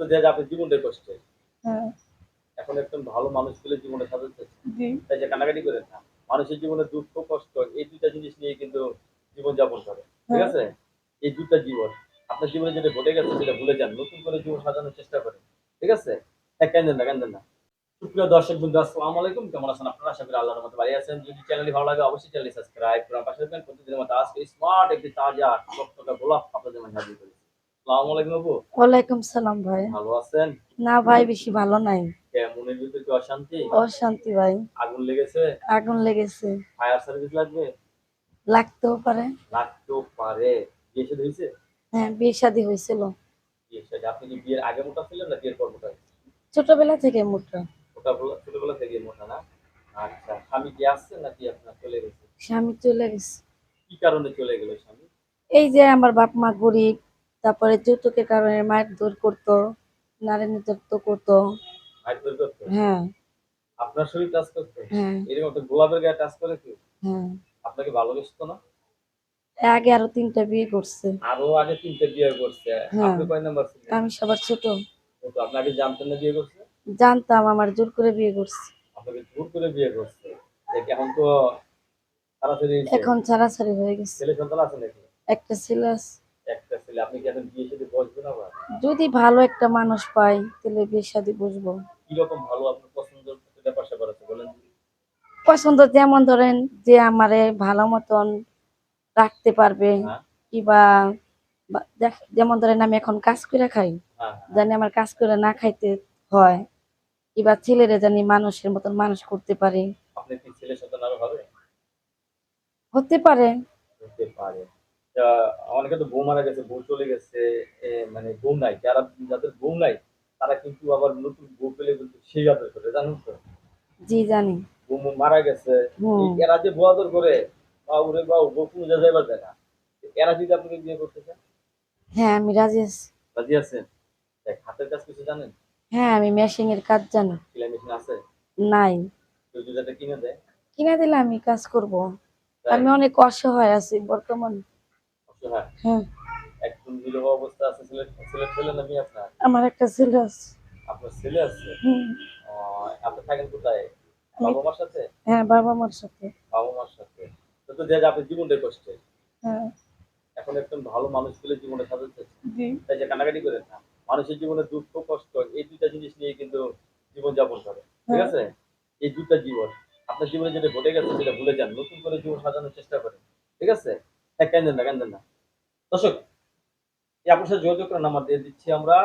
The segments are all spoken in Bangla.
তো দেয়া যায় আপনার জীবনটাই কষ্টে হ্যাঁ। এখন একজন ভালো মানুষ পেলে জীবনে সাজাতে জি। তাই যে কানাকাটি করেন না। মানুষের জীবনে দুঃখ কষ্ট এই দুইটা জিনিস নিয়ে কিন্তু জীবন যাপন করে। ঠিক হ্যাঁ। আছে? এই দুটা জীবন। আপনার জীবনে যেটা ঘটে গেছে সেটা ভুলে যান। নতুন করে জীবন সাজানোর চেষ্টা করেন। ঠিক আছে? হ্যাঁ কেন না কেন না। সুপ্রিয় দর্শক বন্ধু আসসালামু আলাইকুম। কেমন আছেন আপনারা? আশা করি আল্লাহর মতো ভালো আছেন। যদি চ্যানেলটি ভালো লাগে অবশ্যই চ্যানেলটি সাবস্ক্রাইব করুন পাশে থাকবেন। প্রতিদিনের মতো আজকে স্মার্ট একটি তাজা টকটকা গোলাপ আপনাদের মাঝে হাজির আসসালামু আলাইকুম আপু। ওয়ালাইকুম সালাম ভাই। ভালো আছেন? না ভাই বেশি ভালো নাই। মনের ভিতরে কি অশান্তি? অশান্তি ভাই। আগুন লেগেছে? আগুন লেগেছে। ফায়ার সার্ভিস লাগবে? লাগতেও পারে। লাগতেও পারে। বিয়ে সাথে হয়েছে? হ্যাঁ বিয়ে শাদী হয়েছিল। বিয়ে সাথে আপনি কি বিয়ের আগে মোটা ছিলেন না বিয়ের পর মোটা? ছোটবেলা থেকে মোটা। মোটা বলা ছোটবেলা থেকে মোটা না? আচ্ছা স্বামী কি আসছে নাকি আপনার চলে গেছে? স্বামী চলে গেছে। কি কারণে চলে গেল স্বামী? এই যে আমার বাপ মা গরিব তারপরে যৌতুকের কারণে মায়ের দূর করতো নারী নির্যাতন করতো। হ্যাঁ। আপনার শরীর টাচ করতে? হ্যাঁ। এরকম একটা গোলাপের গায়ে টাচ করে কি হ্যাঁ। আপনাকে ভালোবাসতো না? আগে আরও তিনটা বিয়ে করছে। আরও আগে তিনটে বিয়ে করছে? হ্যাঁ। আপনি কয় নাম্বার ছিলেন? আমি সবার ছোট। তো আপনাকে জানতেন না বিয়ে করছে? জানতাম আমার জোর করে বিয়ে করছে। আপনাকে জোর করে বিয়ে করছে? দেখ এখন তো এখন ছাড়াছাড়ি হয়ে গেছে। ছেলে সন্তান আছে নাকি? একটা ছেলে আছে। একটা ছেলে আপনি কি এখন বিয়ে বসবেন আবার? যদি ভালো একটা মানুষ পাই তাহলে বিয়ে শাদী বসবো। কীরকম ভালো আপনার পছন্দের ব্যাপার স্যাপার আছে বলেন পছন্দ যেমন ধরেন যে আমারে ভালো মতন রাখতে পারবে হ্যাঁ। কিবা যেমন ধরেন আমি এখন কাজ করে খাই হ্যাঁ জানি আমার কাজ করে না খাইতে হয় কিবা ছেলেরে জানি মানুষের মতন মানুষ করতে পারি। হতে পারে। হতে পারে। অনেকে তো বউ মারা গেছে বউ চলে গেছে মানে বউ নাই যারা যাদের বউ নাই তারা কিন্তু আবার নতুন বউ পেলে কিন্তু সেই আদর করে জানেন তো? জি জানি। বউ মারা গেছে এরা যে বউ আদর করে বা উরে বা বউ কোনো যা যাইবার দেয় না। এরা যদি আপনাকে বিয়ে করতে চান? হ্যাঁ আমি রাজি আছি। রাজি আছেন? হাতের কাজ কিছু জানেন? হ্যাঁ আমি মেশিং এর কাজ জানি। সেলাই মেশিন আছে? নাই। কেউ যদি এটা কিনে দেয়? কিনে দিলে আমি কাজ করব। আমি অনেক অসহায় আছি বর্তমান। হ্যাঁ। একদম বিধবা অবস্থা আছে ছেলে ছেলে ছেলে নামি আপনার? আমার একটা ছেলে আছে। আপনার ছেলে আছে? আপনি থাকেন কোথায়? বাবা মার সাথে? হ্যাঁ বাবা মার সাথে। বাবা মার সাথে। তো তো দেখা যায় আপনার কষ্টে। হ্যাঁ। এখন একজন ভালো মানুষ পেলে জীবনে সাজাতে তাই যে কানাকাটি করেন না। মানুষের জীবনে দুঃখ কষ্ট এই দুইটা জিনিস নিয়ে কিন্তু জীবন যাপন করে। ঠিক। আছে? এই দুটা জীবন। আপনার জীবনে যেটা ঘটে গেছে সেটা ভুলে যান। নতুন করে জীবন সাজানোর চেষ্টা করেন। ঠিক আছে? হ্যাঁ কান্দেন না কান্দেন না। দর্শক, এই আপনার সাথে যোগাযোগ করেন নাম্বার দিয়ে দিচ্ছি আমরা।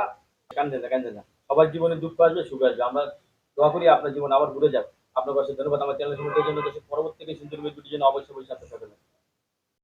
কান্দে না কান্দে না। সবার জীবনে দুঃখ আসবে, সুখ আসবে। আমরা দোয়া করি আপনার জীবন আবার ঘুরে যাক। আপনার পাশে ধন্যবাদ। আমার চ্যানেল সম্পর্কের জন্য দর্শক, পরবর্তী সুন্দর দুটি জন্য অবশ্যই অবশ্যই থাকবেন